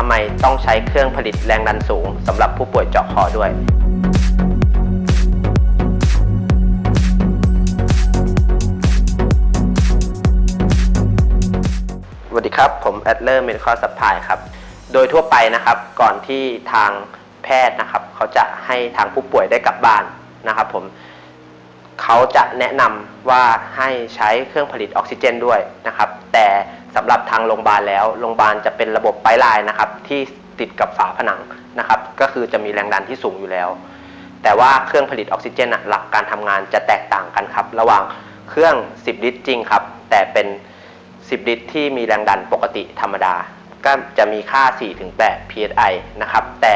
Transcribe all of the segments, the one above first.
ทำไมต้องใช้เครื่องผลิตแรงดันสูงสำหรับผู้ป่วยเจาะคอด้วย สวัสดีครับ ผมแอดเลอร์เมดิคอลสัพพายครับ โดยทั่วไปนะครับ ก่อนที่ทางแพทย์นะครับ เขาจะให้ทางผู้ป่วยได้กลับบ้านนะครับผมเขาจะแนะนำว่าให้ใช้เครื่องผลิตออกซิเจนด้วยนะครับ แต่ สำหรับทางโรงพยาบาลแล้วโรงพยาบาลจะเป็นระบบไพป์ไลน์นะครับที่ติดกับฝาผนังนะครับ ก็คือจะมีแรงดันที่สูงอยู่แล้ว แต่ว่าเครื่องผลิตออกซิเจนหลักการทำงานจะแตกต่างกันครับ ระหว่างเครื่อง 10 ลิตรจริงครับ แต่เป็น 10 ลิตรที่มีแรงดันปกติธรรมดา ก็จะมีค่า 4-8 psi นะครับ แต่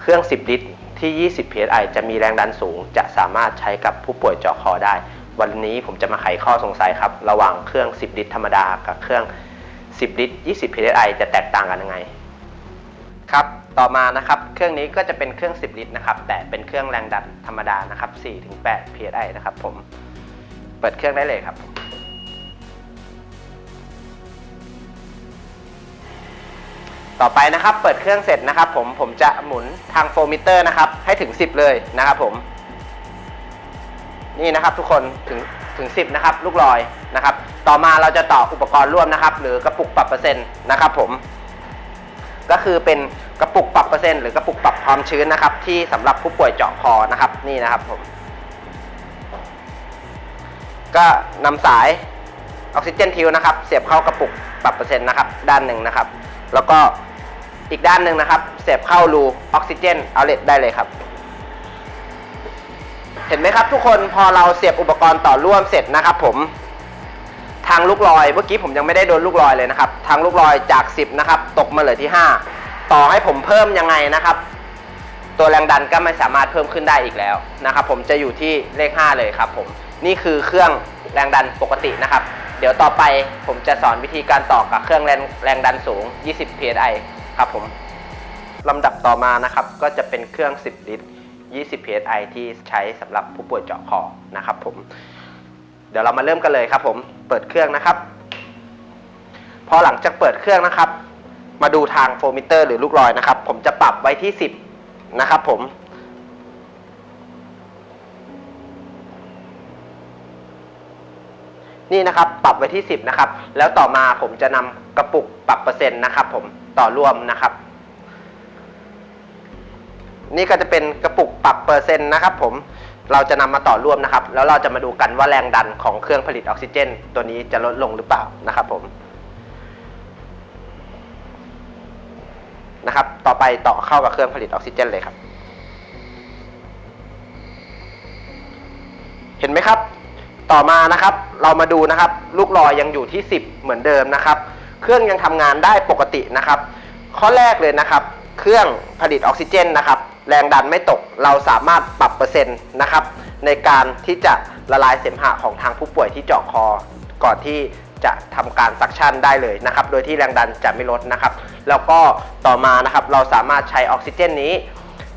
เครื่อง 10 ลิตรที่ 20 psi จะมีแรงดันสูง จะสามารถใช้กับผู้ป่วยเจาะคอได้ วันนี้ผมจะมาไขข้อสงสัยครับ ระหว่างเครื่อง 10 ลิตรธรรมดา กับเครื่อง 10 ลิตร 20 psi จะแตกต่างกันยังไง ครับ ต่อมานะครับ เครื่องนี้ก็จะเป็นเครื่อง 10 ลิตรนะครับ แต่เป็นเครื่องแรงดันธรรมดานะครับ 4-8 psi นะครับผม เปิดเครื่องได้เลยครับ ต่อไปนะครับ เปิดเครื่องเสร็จนะครับ ผม ผมจะหมุนทางโฟมิเตอร์นะครับ ให้ถึง 10 เลยนะครับผม นี่นะครับทุกคนถึงถึง 10 นะครับ ลูกลอยนะครับ ต่อมาเราจะต่ออุปกรณ์ร่วมนะครับ หรือกระปุกปรับเปอร์เซ็นต์นะครับผม ก็คือเป็นกระปุกปรับเปอร์เซ็นต์หรือกระปุกปรับความชื้นนะครับ ที่สำหรับผู้ป่วยเจาะคอนะครับ นี่นะครับผม ก็นำสายออกซิเจนทิวนะครับ เสียบเข้ากระปุกปรับเปอร์เซ็นต์นะครับ ด้านหนึ่งนะครับ แล้วก็อีกด้านหนึ่งนะครับ เสียบเข้ารูออกซิเจนเอาเลตได้เลยครับ เห็นไหมครับทุกคนพอเราเสียบอุปกรณ์ต่อร่วมเสร็จนะครับผมทางลูกลอยเมื่อกี้ผมยังไม่ได้โดนลูกลอยเลยนะครับ ทางลูกลอยจาก 10 นะครับ ตกมาเหลือที่ 5 ต่อให้ผมเพิ่มยังไงนะครับ ตัวแรงดันก็ไม่สามารถเพิ่มขึ้นได้อีกแล้วนะครับ ผมจะอยู่ที่เลข 5 เลยครับผมนี่คือเครื่องแรงดันปกตินะครับ เดี๋ยวต่อไปผมจะสอนวิธีการต่อกับเครื่องแรงแรงดันสูง 20 psi ครับผมลำดับต่อมานะครับก็จะเป็นเครื่อง 10 ลิตร 20 psi ที่ใช้สำหรับผู้ป่วยเจาะคอนะครับผม เดี๋ยวเรามาเริ่มกันเลยครับผม เปิดเครื่องนะครับ พอหลังจากเปิดเครื่องนะครับ มาดูทางโฟมิเตอร์หรือลูกลอยนะครับ ผมจะปรับไว้ที่ 10 นะครับผมนี่นะครับปรับไว้ที่ 10 นะครับ แล้วต่อมาผมจะนำกระปุกปรับเปอร์เซ็นต์นะครับผมต่อรวมนะครับ นี่ก็จะเป็นกระปุกปรับเปอร์เซ็นต์นะครับผมเราจะนำมาต่อร่วมนะครับ แล้วเราจะมาดูกันว่าแรงดันของเครื่องผลิตออกซิเจน ตัวนี้จะลดลงหรือเปล่านะครับผมนะครับ ต่อไปต่อเข้ากับเครื่องผลิตออกซิเจนเลยครับ เห็นไหมครับ ต่อมานะครับ เรามาดูนะครับ ลูกลอยยังอยู่ที่ 10 เหมือนเดิมนะครับ เครื่องยังทำงานได้ปกตินะครับ ข้อแรกเลยนะครับ เครื่องผลิตออกซิเจนนะครับ แรงดันไม่ตก เราสามารถปรับเปอร์เซ็นต์นะครับ ในการที่จะละลายเสมหะของทางผู้ป่วยที่เจาะคอ ก่อนที่จะทำการซักชั่นได้เลยนะครับ โดยที่แรงดันจะไม่ลดนะครับ แล้วก็ต่อมานะครับเราสามารถใช้ออกซิเจนนี้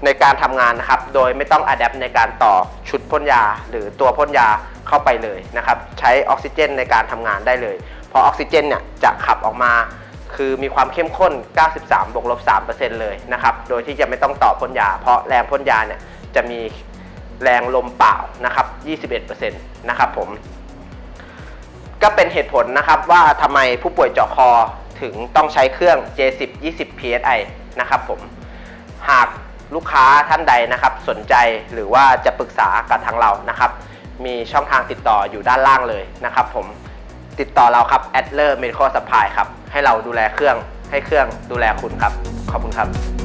ในการทำงานนะครับ โดยไม่ต้องอัดแอปในการต่อชุดพ่นยา หรือตัวพ่นยาเข้าไปเลยนะครับ ใช้ออกซิเจนในการทำงานได้เลย เพราะออกซิเจนเนี่ยจะขับออกมา คือมีความเข้มข้น 93 บวกลบ 3%เลยนะครับ โดยที่จะไม่ต้องต่อพ่นยา เพราะแรงพ่นยาเนี่ยจะมีแรงลมเปล่านะครับ 21%นะครับผม ก็เป็นเหตุผลนะครับว่าทำไมผู้ป่วยเจาะคอถึงต้องใช้เครื่อง J10 20 psi นะครับผม หากลูกค้าท่านใดนะครับสนใจหรือว่าจะปรึกษากับทางเรานะครับ มีช่องทางติดต่ออยู่ด้านล่างเลยนะครับผม ติดต่อเราครับ Adler Medical Supply ครับ ให้เราดูแลเครื่องให้เครื่องดูแลคุณครับ ขอบคุณครับ